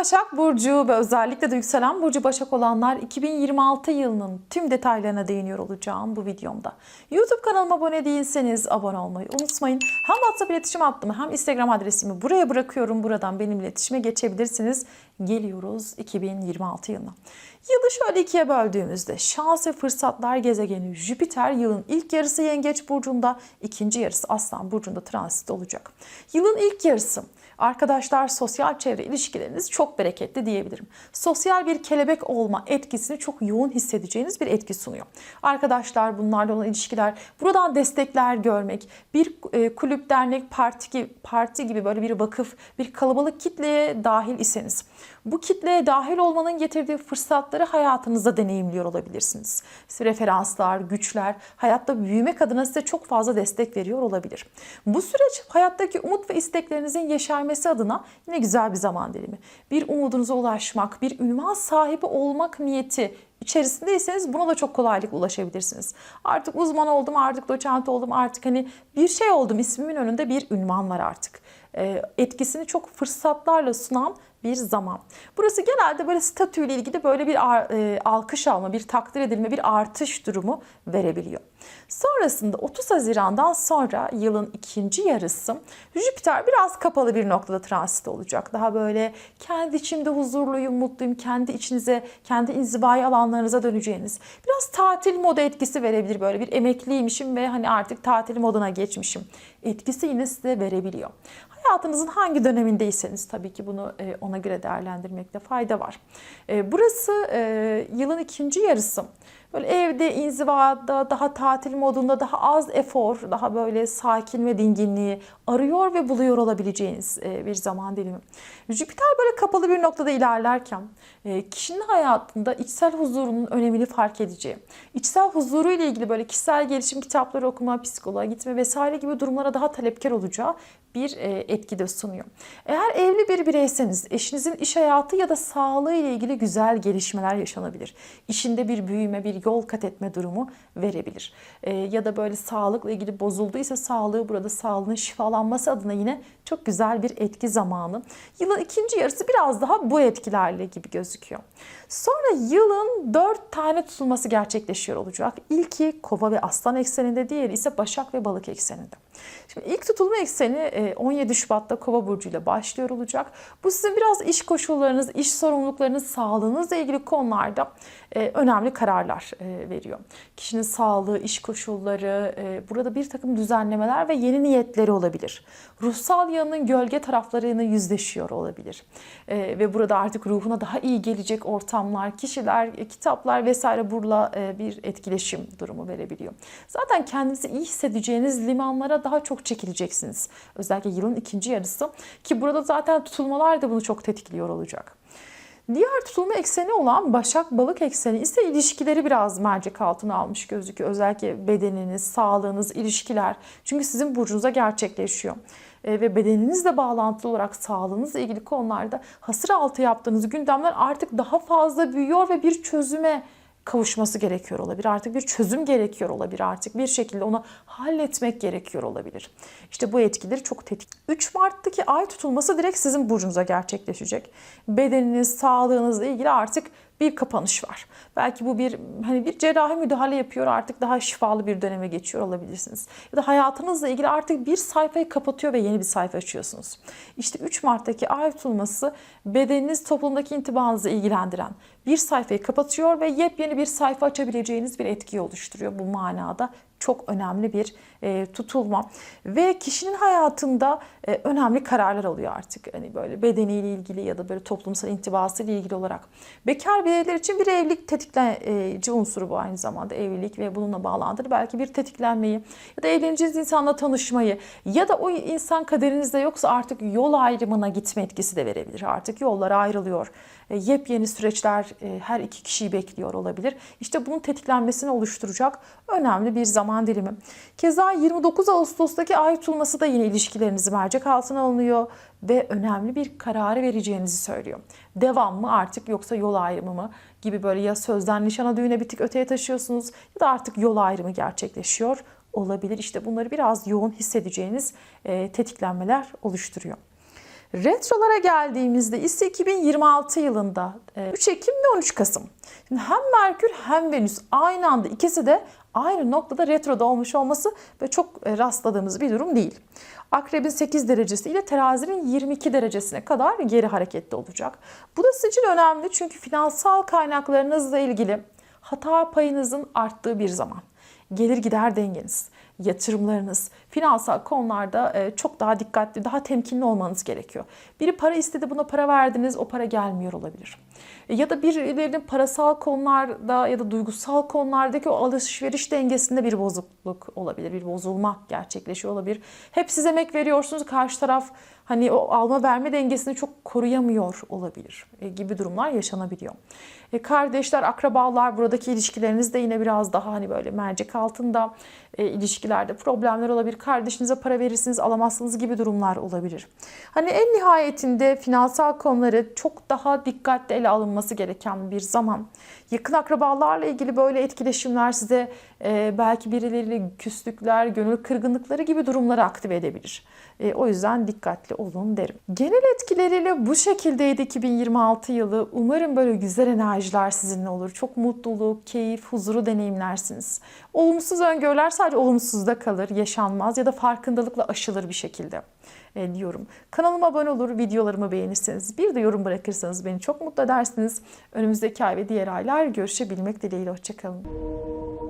Başak Burcu ve özellikle de yükselen Burcu Başak olanlar 2026 yılının tüm detaylarına değiniyor olacağım bu videomda. YouTube kanalıma abone değilseniz abone olmayı unutmayın. Hem WhatsApp iletişim hattımı hem Instagram adresimi buraya bırakıyorum. Buradan benim iletişime geçebilirsiniz. Geliyoruz 2026 yılına. Yılı şöyle ikiye böldüğümüzde şans ve fırsatlar gezegeni Jüpiter yılın ilk yarısı Yengeç Burcu'nda, ikinci yarısı Aslan Burcu'nda transit olacak. Yılın ilk yarısı Arkadaşlar sosyal çevre ilişkileriniz çok bereketli diyebilirim. Sosyal bir kelebek olma etkisini çok yoğun hissedeceğiniz bir etki sunuyor. Arkadaşlar bunlarla olan ilişkiler, buradan destekler görmek, bir e, kulüp, dernek, parti gibi, parti gibi böyle bir vakıf, bir kalabalık kitleye dahil iseniz bu kitleye dahil olmanın getirdiği fırsatları hayatınızda deneyimliyor olabilirsiniz. Referanslar, güçler, hayatta büyümek adına size çok fazla destek veriyor olabilir. Bu süreç hayattaki umut ve isteklerinizin yeşermesi adına yine güzel bir zaman dilimi. Bir umudunuza ulaşmak, bir ünvan sahibi olmak niyeti içerisindeyseniz buna da çok kolaylıkla ulaşabilirsiniz. Artık uzman oldum, artık doçent oldum, artık hani bir şey oldum ismimin önünde bir ünvan var artık. Ee, etkisini çok fırsatlarla sunan bir zaman. Burası genelde böyle statüyle ilgili böyle bir e, alkış alma, bir takdir edilme, bir artış durumu verebiliyor. Sonrasında 30 Haziran'dan sonra yılın ikinci yarısı Jüpiter biraz kapalı bir noktada transit olacak. Daha böyle kendi içimde huzurluyum, mutluyum, kendi içinize, kendi inzivai alanlarınıza döneceğiniz. Biraz tatil moda etkisi verebilir böyle bir emekliymişim ve hani artık tatil moduna geçmişim. Etkisi yine size verebiliyor. Hayatınızın hangi dönemindeyseniz tabii ki bunu e, ona göre değerlendirmekte fayda var. E, burası e, yılın ikinci yarısı. Böyle evde, inzivada, daha tatil modunda, daha az efor, daha böyle sakin ve dinginliği arıyor ve buluyor olabileceğiniz bir zaman dilimi. Jüpiter böyle kapalı bir noktada ilerlerken kişinin hayatında içsel huzurunun önemini fark edeceği, içsel huzuru ile ilgili böyle kişisel gelişim kitapları okuma, psikoloğa gitme vesaire gibi durumlara daha talepkar olacağı bir etki de sunuyor. Eğer evli bir bireyseniz eşinizin iş hayatı ya da sağlığı ile ilgili güzel gelişmeler yaşanabilir. İşinde bir büyüme, bir yol kat etme durumu verebilir. E, ya da böyle sağlıkla ilgili bozulduysa sağlığı burada sağlığının şifalanması adına yine çok güzel bir etki zamanı. Yılın ikinci yarısı biraz daha bu etkilerle gibi gözüküyor. Sonra yılın dört tane tutulması gerçekleşiyor olacak. İlki kova ve aslan ekseninde, diğeri ise başak ve balık ekseninde. Şimdi ilk tutulma ekseni 17 Şubat'ta Kova burcu ile başlıyor olacak. Bu sizin biraz iş koşullarınız, iş sorumluluklarınız, sağlığınızla ilgili konularda önemli kararlar veriyor. Kişinin sağlığı, iş koşulları, burada bir takım düzenlemeler ve yeni niyetleri olabilir. Ruhsal yanının gölge taraflarını yüzleşiyor olabilir. Ve burada artık ruhuna daha iyi gelecek ortamlar, kişiler, kitaplar vesaire burada bir etkileşim durumu verebiliyor. Zaten kendinizi iyi hissedeceğiniz limanlara daha çok çekileceksiniz. Özellikle yılın ikinci yarısı ki burada zaten tutulmalar da bunu çok tetikliyor olacak. Diğer tutulma ekseni olan Başak Balık ekseni ise ilişkileri biraz mercek altına almış gözüküyor. Özellikle bedeniniz, sağlığınız, ilişkiler. Çünkü sizin burcunuza gerçekleşiyor. E, ve bedeninizle bağlantılı olarak sağlığınızla ilgili konularda hasır altı yaptığınız gündemler artık daha fazla büyüyor ve bir çözüme kavuşması gerekiyor olabilir. Artık bir çözüm gerekiyor olabilir. Artık bir şekilde onu halletmek gerekiyor olabilir. İşte bu etkileri çok tetik. 3 Mart'taki ay tutulması direkt sizin burcunuza gerçekleşecek. Bedeniniz, sağlığınızla ilgili artık bir kapanış var. Belki bu bir hani bir cerrahi müdahale yapıyor artık daha şifalı bir döneme geçiyor olabilirsiniz. Ya da hayatınızla ilgili artık bir sayfayı kapatıyor ve yeni bir sayfa açıyorsunuz. İşte 3 Mart'taki ay tutulması bedeniniz toplumdaki intibanızı ilgilendiren bir sayfayı kapatıyor ve yepyeni bir sayfa açabileceğiniz bir etki oluşturuyor bu manada çok önemli bir e, tutulma ve kişinin hayatında e, önemli kararlar alıyor artık. Hani böyle bedeniyle ilgili ya da böyle toplumsal intibası ile ilgili olarak. Bekar bireyler için bir evlilik tetikleyici unsuru bu aynı zamanda evlilik ve bununla bağlantılı belki bir tetiklenmeyi ya da evleneceğiniz insanla tanışmayı ya da o insan kaderinizde yoksa artık yol ayrımına gitme etkisi de verebilir. Artık yollar ayrılıyor. E, yepyeni süreçler e, her iki kişiyi bekliyor olabilir. İşte bunun tetiklenmesini oluşturacak önemli bir zaman dilimi. Keza 29 Ağustos'taki ay tutulması da yine ilişkilerinizi mercek altına alınıyor ve önemli bir kararı vereceğinizi söylüyor. Devam mı artık yoksa yol ayrımı mı gibi böyle ya sözden nişana düğüne bitik öteye taşıyorsunuz ya da artık yol ayrımı gerçekleşiyor olabilir. İşte bunları biraz yoğun hissedeceğiniz e, tetiklenmeler oluşturuyor. Retrolara geldiğimizde ise 2026 yılında e, 3 Ekim ve 13 Kasım. Şimdi hem Merkür hem Venüs aynı anda ikisi de aynı noktada retroda olmuş olması ve çok e, rastladığımız bir durum değil. Akrebin 8 derecesi ile terazinin 22 derecesine kadar geri hareketli olacak. Bu da için önemli çünkü finansal kaynaklarınızla ilgili hata payınızın arttığı bir zaman. Gelir gider dengeniz, yatırımlarınız, finansal konularda e, çok daha dikkatli, daha temkinli olmanız gerekiyor. Biri para istedi buna para verdiniz o para gelmiyor olabilir. E, Ya da birilerinin parasal konularda ya da duygusal konulardaki o alışveriş dengesinde bir bozukluk olabilir, bir bozulma gerçekleşiyor olabilir. Hep siz emek veriyorsunuz, karşı taraf hani o alma verme dengesini çok koruyamıyor olabilir e, gibi durumlar yaşanabiliyor. Kardeşler, akrabalar buradaki ilişkileriniz de yine biraz daha hani böyle mercek altında e, ilişkilerde problemler olabilir. Kardeşinize para verirsiniz alamazsınız gibi durumlar olabilir. Hani en nihayetinde finansal konuları çok daha dikkatli ele alınması gereken bir zaman. Yakın akrabalarla ilgili böyle etkileşimler size e, belki birileriyle küslükler, gönül kırgınlıkları gibi durumları aktive edebilir. E, o yüzden dikkatli olun derim. Genel etkileriyle bu şekildeydi 2026 yılı. Umarım böyle güzel enerjiler sizinle olur. Çok mutluluk, keyif, huzuru deneyimlersiniz. Olumsuz öngörüler sadece olumsuzda kalır, yaşanmaz ya da farkındalıkla aşılır bir şekilde e, diyorum. Kanalıma abone olur, videolarımı beğenirseniz, bir de yorum bırakırsanız beni çok mutlu edersiniz. Önümüzdeki ay ve diğer aylar görüşebilmek dileğiyle. Hoşçakalın.